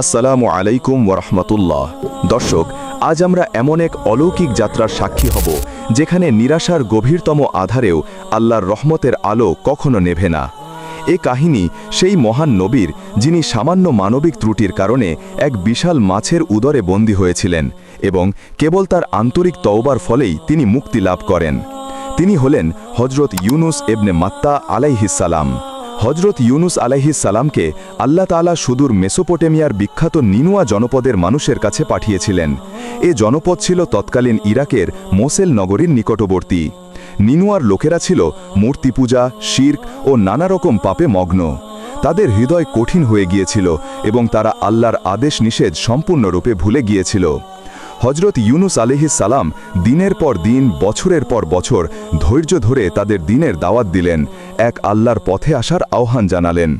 আসসালামু আলাইকুম ওরহমতুল্লাহ দর্শক, আজ আমরা এমন এক অলৌকিক যাত্রার সাক্ষী হব, যেখানে নিরাশার গভীরতম আধারেও আল্লাহর রহমতের আলো কখনো নেভে না। এ কাহিনী সেই মহান নবীর, যিনি সামান্য মানবিক ত্রুটির কারণে এক বিশাল মাছের উদরে বন্দী হয়েছিলেন এবং কেবল তার আন্তরিক তওবার ফলেই তিনি মুক্তি লাভ করেন। তিনি হলেন হজরত ইউনুস এবনে মাত্তা আলাইহিসালাম হজরত ইউনুস আলাইহিসালামকে আল্লাহ তালা সুদূর মেসোপটেমিয়ার বিখ্যাত নিনুয়া জনপদের মানুষের কাছে পাঠিয়েছিলেন। এ জনপদ ছিল তৎকালীন ইরাকের মোসেল নগরীর নিকটবর্তী। নিনুয়ার লোকেরা ছিল মূর্তি পূজা শির্ক ও নানা রকম পাপে মগ্ন। তাদের হৃদয় কঠিন হয়ে গিয়েছিল এবং তারা আল্লাহর আদেশ নিষেধ সম্পূর্ণরূপে ভুলে গিয়েছিল। হজরত ইউনুস আলিহিস সালাম দিনের পর দিন, বছরের পর বছর ধৈর্য ধরে তাদের দিনের দাওয়াত দিলেন, এক আল্লাহর পথে আসার আহ্বান জানালেন।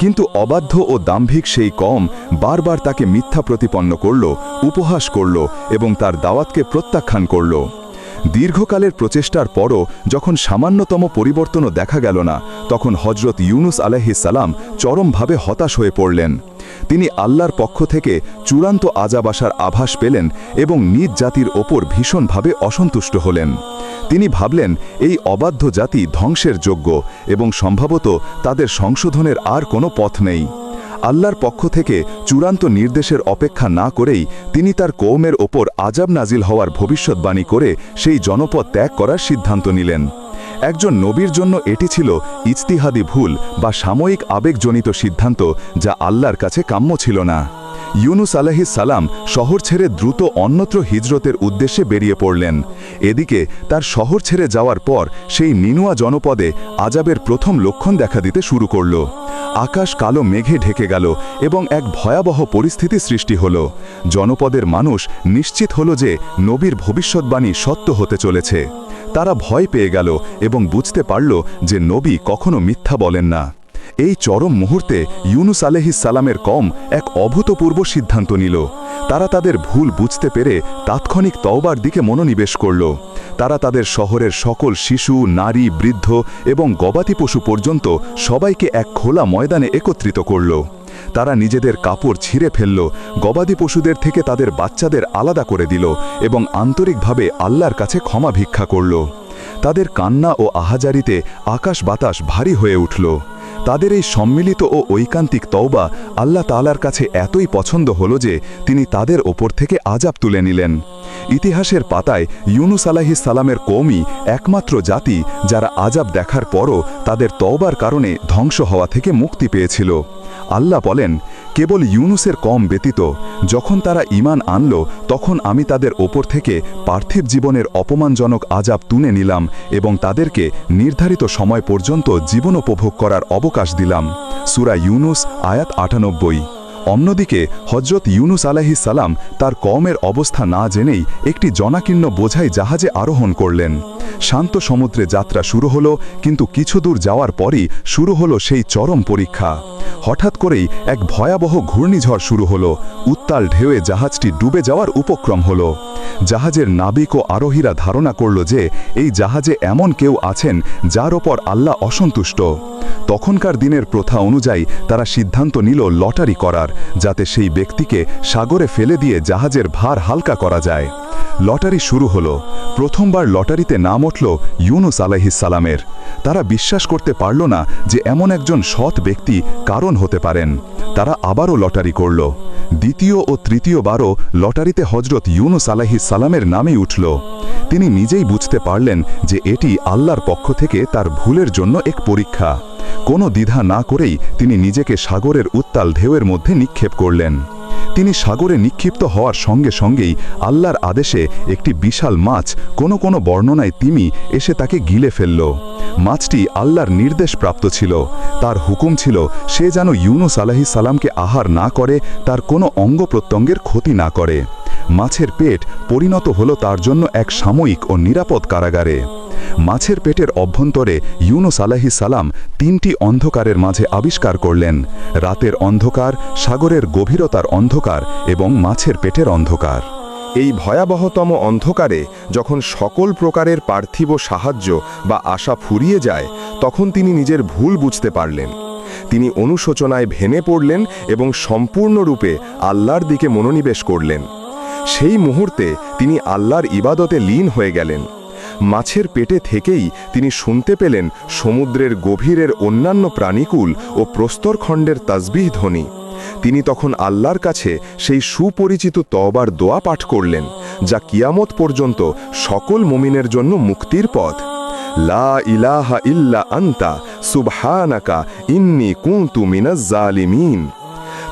কিন্তু অবাধ্য ও দাম্ভিক সেই কম বারবার তাকে মিথ্যা প্রতিপন্ন করল, উপহাস করল এবং তার দাওয়াতকে প্রত্যাখ্যান করল। দীর্ঘকালের প্রচেষ্টার পরও যখন সামান্যতম পরিবর্তনও দেখা গেল না, তখন হজরত ইউনুস সালাম চরমভাবে হতাশ হয়ে পড়লেন। তিনি আল্লাহর পক্ষ থেকে চূড়ান্ত আজাব আসার আভাস পেলেন এবং নিজ জাতির ওপর ভীষণভাবে অসন্তুষ্ট হলেন। তিনি ভাবলেন, এই অবাধ্য জাতি ধ্বংসের যোগ্য এবং সম্ভবত তাদের সংশোধনের আর কোনো পথ নেই। আল্লাহর পক্ষ থেকে চূড়ান্ত নির্দেশের অপেক্ষা না করেই তিনি তার কৌমের ওপর আজাব নাজিল হওয়ার ভবিষ্যৎবাণী করে সেই জনপদ ত্যাগ করার সিদ্ধান্ত নিলেন। একজন নবীর জন্য এটি ছিল ইজতিহাদি ভুল বা সাময়িক আবেগজনিত সিদ্ধান্ত যা আল্লাহর কাছে কাম্য ছিল না। ইউনুস আলাহি সালাম শহর ছেড়ে দ্রুত অন্যত্র হিজরতের উদ্দেশ্যে বেরিয়ে পড়লেন। এদিকে তার শহর ছেড়ে যাওয়ার পর সেই নিনুয়া জনপদে আজাবের প্রথম লক্ষণ দেখা দিতে শুরু করল। আকাশ কালো মেঘে ঢেকে গেল এবং এক ভয়াবহ পরিস্থিতি সৃষ্টি হল। জনপদের মানুষ নিশ্চিত হল যে নবীর ভবিষ্যৎবাণী সত্য হতে চলেছে। তারা ভয় পেয়ে গেল এবং বুঝতে পারল যে নবী কখনো মিথ্যা বলেন না। এই চরম মুহূর্তে ইউনুস আলহিস সালামের কম এক অভূতপূর্ব সিদ্ধান্ত নিল। তারা তাদের ভুল বুঝতে পেরে তাৎক্ষণিক তওবার দিকে মনোনিবেশ করল। তারা তাদের শহরের সকল শিশু, নারী, বৃদ্ধ এবং গবাদি পশু পর্যন্ত সবাইকে এক খোলা ময়দানে একত্রিত করল। তারা নিজেদের কাপড় ছিঁড়ে ফেলল, গবাদি পশুদের থেকে তাদের বাচ্চাদের আলাদা করে দিল এবং আন্তরিকভাবে আল্লাহর কাছে ক্ষমা ভিক্ষা করল। তাদের কান্না ও আহাজারিতে আকাশ বাতাস ভারী হয়ে উঠল। তাদের এই সম্মিলিত ও ঐকান্তিক তওবা আল্লাহ তালার কাছে এতই পছন্দ হল যে তিনি তাদের ওপর থেকে আজাব তুলে নিলেন। ইতিহাসের পাতায় ইউনুস আলাহি সালামের কৌমি একমাত্র জাতি যারা আজাব দেখার পরও তাদের তওবার কারণে ধ্বংস হওয়া থেকে মুক্তি পেয়েছিল। আল্লাহ বলেন কেবল ইউনুসের কম ব্যতীত যখন তারা ইমান আনল, তখন আমি তাদের ওপর থেকে পার্থিব জীবনের অপমানজনক আজাব তুলে নিলাম এবং তাদেরকে নির্ধারিত সময় পর্যন্ত জীবন উপভোগ করার অবকাশ দিলাম। সুরা ইউনুস, আয়াত আটানব্বই। অন্যদিকে হজরত ইউনুস আলাহি সালাম তার কমের অবস্থা না জেনেই একটি জনাকীর্ণ বোঝাই জাহাজে আরোহণ করলেন। শান্ত সমুদ্রে যাত্রা শুরু হলো, কিন্তু কিছু দূর যাওয়ার পরই শুরু হলো সেই চরম পরীক্ষা। হঠাৎ করেই এক ভয়াবহ ঘূর্ণিঝড় শুরু হলো। উত্তাল ঢেউয়ে জাহাজটি ডুবে যাওয়ার উপক্রম হলো। জাহাজের নাবিক ও আরোহীরা ধারণা করল যে, এই জাহাজে এমন কেউ আছেন যার ওপর আল্লাহ অসন্তুষ্ট। তখনকার দিনের প্রথা অনুযায়ী তারা সিদ্ধান্ত নিল লটারি করার, যাতে সেই ব্যক্তিকে সাগরে ফেলে দিয়ে জাহাজের ভার হালকা করা যায়। লটারি শুরু হলো। প্রথমবার লটারিতে নাম উঠল ইউনুস সালামের। তারা বিশ্বাস করতে পারল না যে এমন একজন সৎ ব্যক্তি কারণ হতে পারেন। তারা আবারও লটারি করল। দ্বিতীয় ও তৃতীয়বারও লটারিতে হজরত ইউনুস আলাহি সালামের নামেই উঠল। তিনি নিজেই বুঝতে পারলেন যে এটি আল্লাহর পক্ষ থেকে তার ভুলের জন্য এক পরীক্ষা। কোনো দ্বিধা না করেই তিনি নিজেকে সাগরের উত্তাল ঢেউয়ের মধ্যে নিক্ষেপ করলেন। তিনি সাগরে নিক্ষিপ্ত হওয়ার সঙ্গে সঙ্গেই আল্লাহর আদেশে একটি বিশাল মাছ, কোনো কোনো বর্ণনায় তিমি, এসে তাকে গিলে ফেলল। মাছটি আল্লাহর নির্দেশ প্রাপ্ত ছিল। তার হুকুম ছিল, সে যেন ইউনুস আলাহি সালামকে আহার না করে, তার কোনো অঙ্গ প্রত্যঙ্গের ক্ষতি না করে। মাছের পেট পরিণত হলো তার জন্য এক সাময়িক ও নিরাপদ কারাগারে। মাছের পেটের অভ্যন্তরে ইউনুস আলাহি সালাম তিনটি অন্ধকারের মাঝে আবিষ্কার করলেন। রাতের অন্ধকার, সাগরের গভীরতার অন্ধকার এবং মাছের পেটের অন্ধকার। এই ভয়াবহতম অন্ধকারে যখন সকল প্রকারের পার্থিব সাহায্য বা আশা ফুরিয়ে যায়, তখন তিনি নিজের ভুল বুঝতে পারলেন। তিনি অনুশোচনায় ভেঙে পড়লেন এবং সম্পূর্ণরূপে আল্লাহর দিকে মনোনিবেশ করলেন। সেই মুহূর্তে তিনি আল্লাহর ইবাদতে লীন হয়ে গেলেন। মাছের পেটে থেকেই তিনি শুনতে পেলেন সমুদ্রের গভীরের অন্যান্য প্রাণীকুল ও প্রস্তরখণ্ডের তাজবিহ ধ্বনি। তিনি তখন আল্লাহর কাছে সেই সুপরিচিত তওবার দোয়া পাঠ করলেন, যা কিয়ামত পর্যন্ত সকল মুমিনের জন্য মুক্তির পথ। লা ইলাহা ইল্লা আন্তা, সুবহানাকা ইন্নি কুনতু মিনাজ জালিমিন।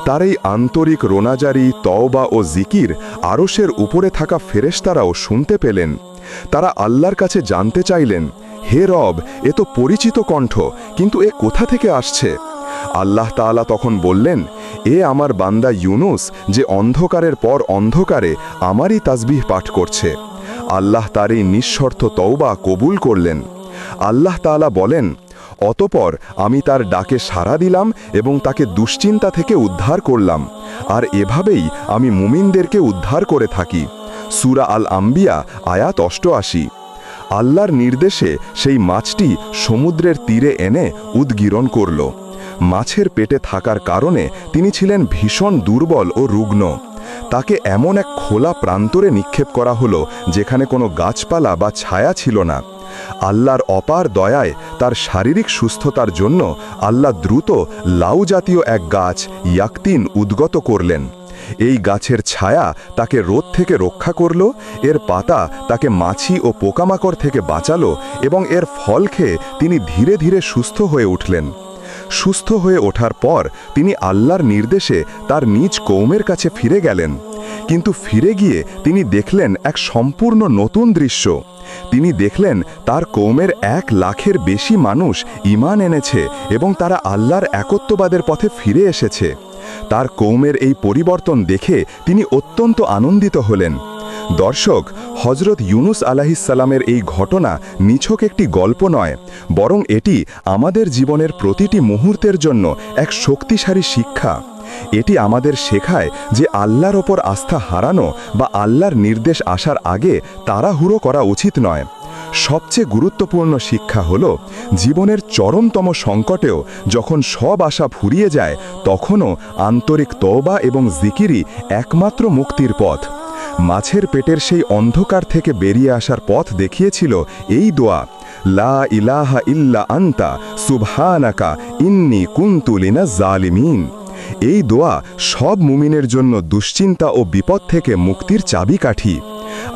তার এই আন্তরিক রোনাজারি, তওবা ও জিকির আরশের উপরে থাকা ফেরেশতারাও শুনতে পেলেন। তারা আল্লাহর কাছে জানতে চাইলেন, হে রব, এ তো পরিচিত কণ্ঠ, কিন্তু এ কোথা থেকে আসছে? আল্লাহ তাআলা তখন বললেন, এ আমার বান্দা ইউনুস, যে অন্ধকারের পর অন্ধকারে আমারই তাসবিহ পাঠ করছে। আল্লাহ তার এই নিঃশর্ত তওবা কবুল করলেন। আল্লাহ তাআলা বলেন, অতপর আমি তার ডাকে সাড়া দিলাম এবং তাকে দুশ্চিন্তা থেকে উদ্ধার করলাম, আর এভাবেই আমি মুমিনদেরকে উদ্ধার করে থাকি। সুরা আল আম্বিয়া আয়াত অষ্টআশি। আল্লাহর নির্দেশে সেই মাছটি সমুদ্রের তীরে এনে উদ্গীরণ করল। মাছের পেটে থাকার কারণে তিনি ছিলেন ভীষণ দুর্বল ও রুগ্ন। তাকে এমন এক খোলা প্রান্তরে নিক্ষেপ করা হলো, যেখানে কোনো গাছপালা বা ছায়া ছিল না। আল্লাহর অপার দয়ায় তার শারীরিক সুস্থতার জন্য আল্লাহ দ্রুত লাউ জাতীয় এক গাছ, ইয়াকতিন, উদ্গত করলেন। এই গাছের ছায়া তাকে রোদ থেকে রক্ষা করল, এর পাতা তাকে মাছি ও পোকামাকড় থেকে বাঁচালো এবং এর ফল খেয়ে তিনি ধীরে ধীরে সুস্থ হয়ে উঠলেন। সুস্থ হয়ে ওঠার পর তিনি আল্লাহর নির্দেশে তার নিজ কৌমের কাছে ফিরে গেলেন। কিন্তু ফিরে গিয়ে তিনি দেখলেন এক সম্পূর্ণ নতুন দৃশ্য। তিনি দেখলেন তার কৌমের এক লাখের বেশি মানুষ ইমান এনেছে এবং তারা আল্লাহর একত্ববাদের পথে ফিরে এসেছে। তার কৌমের এই পরিবর্তন দেখে তিনি অত্যন্ত আনন্দিত হলেন। দর্শক হজরত ইউনুস আলাহিসাল্লামের এই ঘটনা নিছক একটি গল্প নয়, বরং এটি আমাদের জীবনের প্রতিটি মুহূর্তের জন্য এক শক্তিশালী শিক্ষা। এটি আমাদের শেখায় যে আল্লাহর ওপর আস্থা হারানো বা আল্লাহর নির্দেশ আসার আগে তাড়াহুড়ো করা উচিত নয়। সবচেয়ে গুরুত্বপূর্ণ শিক্ষা হল জীবনের চরমতম সংকটেও যখন সব আশা ফুরিয়ে যায়, তখনও আন্তরিক তওবা এবং জিকিরই একমাত্র মুক্তির পথ। মাছের পেটের সেই অন্ধকার থেকে বেরিয়ে আসার পথ দেখিয়েছিল এই দোয়া, লা ইলাহা ইল্লা আন্তা, সুবহানাকা ইন্নি কুন্তুলিনা জালিমিন এই দোয়া সব মুমিনের জন্য দুশ্চিন্তা ও বিপদ থেকে মুক্তির চাবিকাঠি।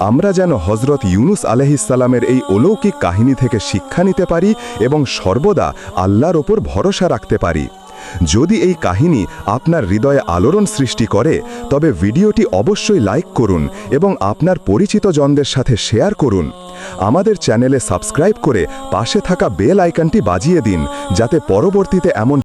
আমরা যেন হজরত ইউনুস আলহিসাল্লামের এই অলৌকিক কাহিনী থেকে শিক্ষা নিতে পারি এবং সর্বদা আল্লাহর ওপর ভরসা রাখতে পারি। যদি এই কাহিনী আপনার হৃদয়ে আলোড়ন সৃষ্টি করে, তবে ভিডিওটি অবশ্যই লাইক করুন এবং আপনার পরিচিত জনদের সাথে শেয়ার করুন। আমাদের চ্যানেলে সাবস্ক্রাইব করে পাশে থাকা বেল আইকনটি বাজিয়ে দিন, যাতে পরবর্তীতে এমন